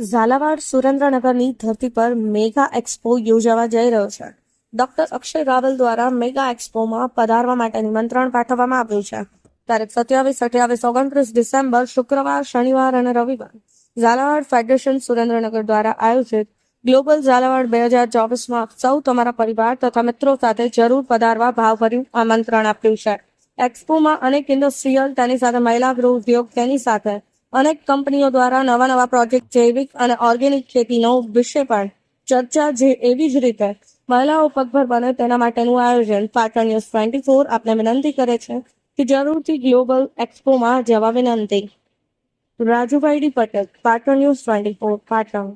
ઝાલાવાડ સુરેન્દ્રનગરની ધરતી પર mega expo યોજાવા જઈ રહ્યો છે. ડોક્ટર અક્ષય રાવલ દ્વારા મેગા એક્સપોમાં પધારવા માટે નિમંત્રણ પાઠવવામાં આવ્યું છે. તારીખ સત્યાવીસ અઠ્યાવીસ ઓગણત્રીસ ડિસેમ્બર શુક્રવાર, શનિવાર અને રવિવાર ઝાલાવાડ ફેડરેશન સુરેન્દ્રનગર દ્વારા આયોજિત ગ્લોબલ ઝાલાવાડ બે હજાર ચોવીસમાં સૌ તમારા પરિવાર તથા મિત્રો સાથે જરૂર પધારવા ભાવભર્યું આમંત્રણ આપ્યું છે. એક્સપોમાં અનેક ઇન્ડસ્ટ્રીયલ, તેની સાથે મહિલા ગૃહ ઉદ્યોગ, તેની સાથે અનેક કંપનીઓ દ્વારા નવા નવા પ્રોજેક્ટ જૈવિક અને ઓર્ગેનિક ખેતીનો વિશે પણ ચર્ચા જે એવી જ રીતે મહિલાઓ પગભર બને તેના માટેનું આયોજન પાટણ ન્યૂઝ ટ્વેન્ટી ફોર આપને વિનંતી કરે છે કે જરૂરથી ગ્લોબલ એક્સપોમાં જવા વિનંતી. Rajubhai D Patel, Patan news twenty four, Patan.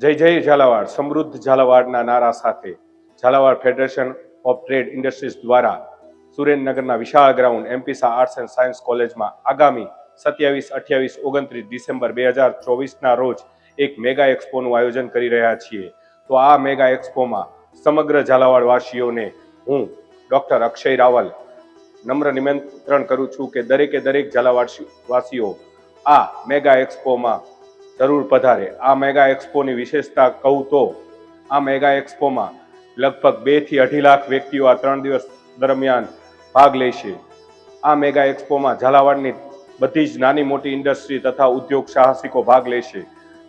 જય જય ઝાલાવાડ, સમૃદ્ધ ઝાલાવાડના નારા સાથે Jhalawad federation of trade industries દ્વારા સુરેન્દ્રનગરના વિશાળ ગ્રાઉન્ડ એમપીસા આર્ટ્સ એન્ડ સાયન્સ કોલેજમાં આગામી સત્યાવીસ, અઠ્યાવીસ, ઓગણત્રીસ ડિસેમ્બર બે હજાર ચોવીસના રોજ એક મેગા એક્સપોનું આયોજન કરી રહ્યા છીએ. તો આ મેગા એક્સપોમાં સમગ્ર ઝાલાવાડવાસીઓને હું, ડૉક્ટર અક્ષય રાવલ, નમ્ર નિમંત્રણ કરું છું કે દરેકે દરેક ઝાલાવાડ વાસીઓ આ મેગા એક્સપોમાં જરૂર પધારે. આ મેગા એક્સપોની વિશેષતા કહું તો, આ મેગા એક્સપોમાં લગભગ બેથી અઢી લાખ વ્યક્તિઓ આ ત્રણ દિવસ દરમિયાન ભાગ લેશે. આ મેગા એક્સપોમાં ઝાલાવાડની બધી જ નાની મોટી ઇન્ડસ્ટ્રી તથા ઉદ્યોગ સાહસિકો ભાગ લેશે.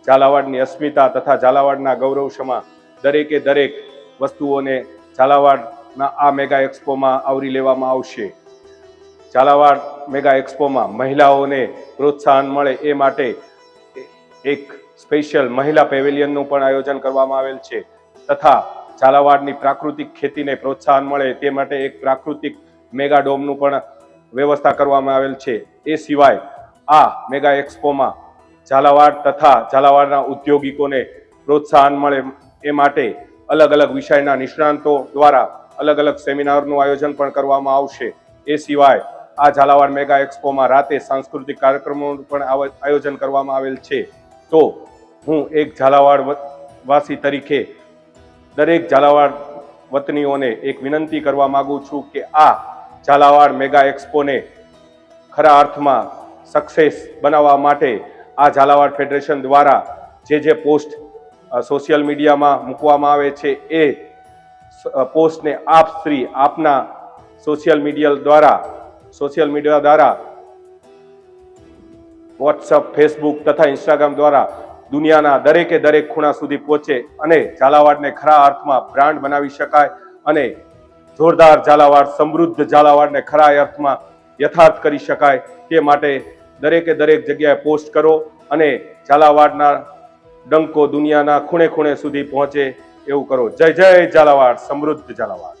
ઝાલાવાડની અસ્મિતા તથા ઝાલાવાડના ગૌરવશમાં દરેકે દરેક વસ્તુઓને ઝાલાવાડના આ મેગા એક્સપોમાં આવરી લેવામાં આવશે. ઝાલાવાડ મેગા એક્સપોમાં મહિલાઓને પ્રોત્સાહન મળે એ માટે એક સ્પેશિયલ મહિલા પેવેલિયનનું પણ આયોજન કરવામાં આવેલ છે. તથા ઝાલાવાડની પ્રાકૃતિક ખેતીને પ્રોત્સાહન મળે તે માટે એક પ્રાકૃતિક મેગા ડોમનું પણ વ્યવસ્થા કરવામાં આવેલ છે. એ સિવાય આ મેગા એક્સપોમાં ઝાલાવાડ તથા ઝાલાવાડના ઉદ્યોગિકોને પ્રોત્સાહન મળે એ માટે અલગ અલગ વિષયના નિષ્ણાંતો દ્વારા અલગ અલગ સેમિનારનું આયોજન પણ કરવામાં આવશે. એ સિવાય આ ઝાલાવાડ મેગા એક્સપોમાં રાતે સાંસ્કૃતિક કાર્યક્રમોનું પણ આયોજન કરવામાં આવેલ છે. તો હું એક ઝાલાવાડ વાસી તરીકે દરેક ઝાલાવાડ વતનીઓને એક વિનંતી કરવા માગું છું કે આ ઝાલાવાડ મેગા એક્સપોને ખરા અર્થમાં સક્સેસ બનાવવા માટે આ ઝાલાવાડ ફેડરેશન દ્વારા જે જે પોસ્ટ સોશિયલ મીડિયામાં મૂકવામાં આવે છે એ પોસ્ટને આપ શ્રી, આપના સોશિયલ મીડિયા દ્વારા સોશિયલ મીડિયા દ્વારા વોટ્સઅપ ફેસબુક તથા ઇન્સ્ટાગ્રામ દ્વારા દુનિયાના દરેકે દરેક ખૂણા સુધી પહોંચે અને ઝાલાવાડને ખરા અર્થમાં બ્રાન્ડ બનાવી શકાય અને જોરદાર ઝાલાવાડ, સમૃદ્ધ ઝાલાવાડને ખરા અર્થમાં યથાર્થ કરી શકાય તે માટે દરેકે દરેક જગ્યાએ પોસ્ટ કરો અને ઝાલાવાડના ડંકો દુનિયાના ખૂણે ખૂણે સુધી પહોંચે એવું કરો. જય જય ઝાલાવાડ, સમૃદ્ધ ઝાલાવાડ.